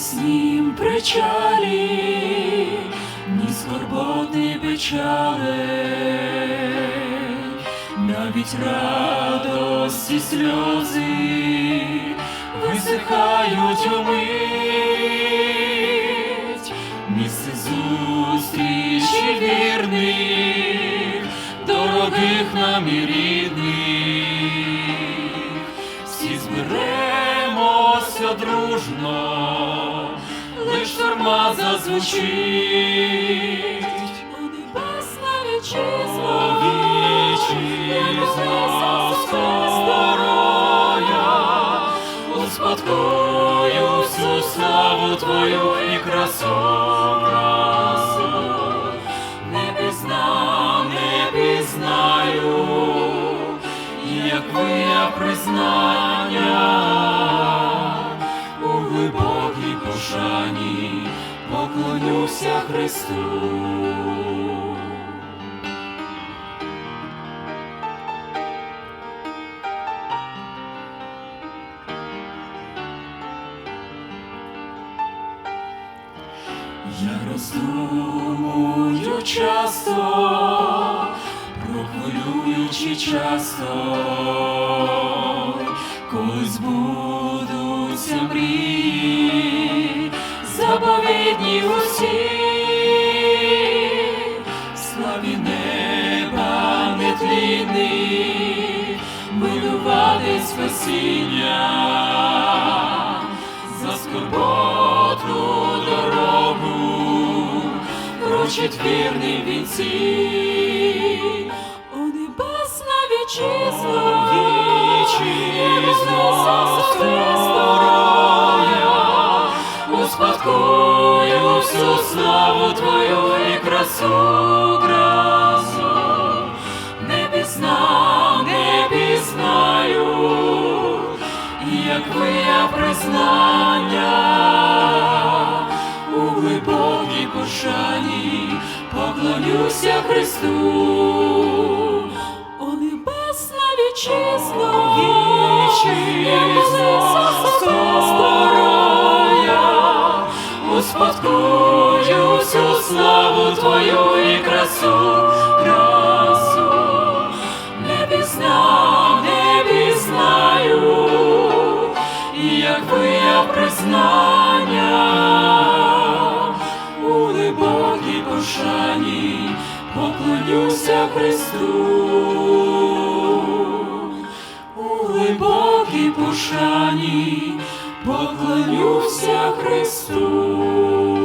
снім причалі, ні скорбот, ні печалей, навіть радості сльози висихають умить, місце зустрічі вірних, дорогих нам і рідних, всі зберемося дружно, лиш шторма зазвучить. У небесна вітчизна, вітчизна скорая, успадкую всю славу Твою і красу, красу. Не пізнав, не пізнаю, як я признання у глибокій пошані поклонюся Христу. Я роздумую часто, прохвилюючи часто, коли збудуться мрії, заповідні усі, славі неба нетлінних, минувати спасіння. За скорботу дорогу, крочить вірний вінці. О небесна вітчизна, вітчизна всю славу Твою і красу, красу. Не пізнав, не пізнаю, як я признання у глибокій пошані поклонюся Христу. Успадкую всю славу Твою і красу, красу. Не пізнав, не пізнаю, як я признання у глибокій пошані поклонюся Христу, поклонюся Христу.